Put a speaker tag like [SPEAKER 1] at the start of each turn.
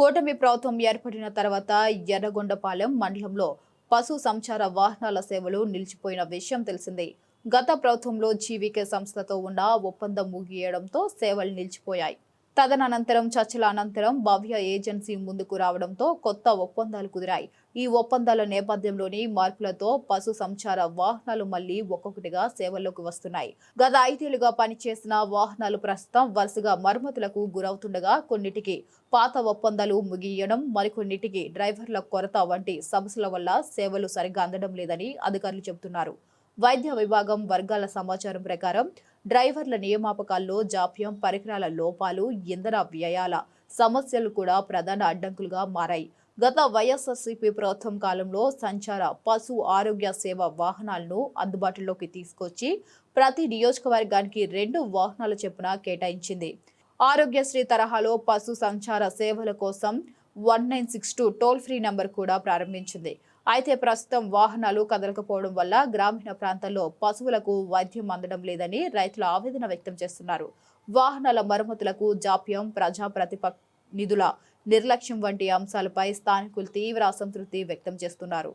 [SPEAKER 1] కూటమి ప్రభుత్వం ఏర్పడిన తర్వాత ఎర్రగొండపాలెం మండలంలో పశు సంచార వాహనాల సేవలు నిలిచిపోయిన విషయం తెలిసిందే. గత ప్రభుత్వంలో జీవికే సంస్థతో ఉన్న ఒప్పందం ముగియడంతో సేవలు నిలిచిపోయాయి. తదనంతరం చర్చల అనంతరం భవ్య ఏజెన్సీ ముందుకు రావడంతో కొత్త ఒప్పందాలు కుదిరాయి. ఈ ఒప్పందాల నేపథ్యంలోని మార్పులతో పశు సంచార వాహనాలు మళ్ళీ ఒక్కొక్కటిగా సేవల్లోకి వస్తున్నాయి. గత ఐదేళ్ళుగా పనిచేసిన వాహనాలు ప్రస్తుతం వరుసగా మరమ్మతులకు గురవుతుండగా కొన్నిటికి పాత ఒప్పందాలు ముగియడం మరికొన్నిటికి డ్రైవర్ల కొరత వంటి సమస్యల వల్ల సేవలు సరిగ్గా అందడం లేదని అధికారులు చెబుతున్నారు. వైద్య విభాగం వర్గాల సమాచారం ప్రకారం డ్రైవర్ల నియమాపకాల్లో జాప్యం పరికరాల లోపాలు ఇంధన వ్యయాల సమస్యలు కూడా ప్రధాన అడ్డంకులుగా మారాయి. గత వైఎస్ఆర్సీపీ ప్రభుత్వం కాలంలో సంచార పశు ఆరోగ్య సేవ వాహనాలను అందుబాటులోకి తీసుకొచ్చి ప్రతి నియోజకవర్గానికి రెండు వాహనాల చొప్పున కేటాయించింది. ఆరోగ్యశ్రీ తరహాలో పశు సంచార సేవల కోసం one nine six two toll free number కూడా ప్రారంభించింది. అయితే ప్రస్తుతం వాహనాలు కదలకపోవడం వల్ల గ్రామీణ ప్రాంతాల్లో పశువులకు వైద్యం అందడం లేదని రైతులు ఆవేదన వ్యక్తం చేస్తున్నారు. వాహనాల మరమ్మతులకు జాప్యం ప్రజా ప్రతిప నిధుల నిర్లక్ష్యం వంటి అంశాలపై స్థానికులు తీవ్ర అసంతృప్తి వ్యక్తం చేస్తున్నారు.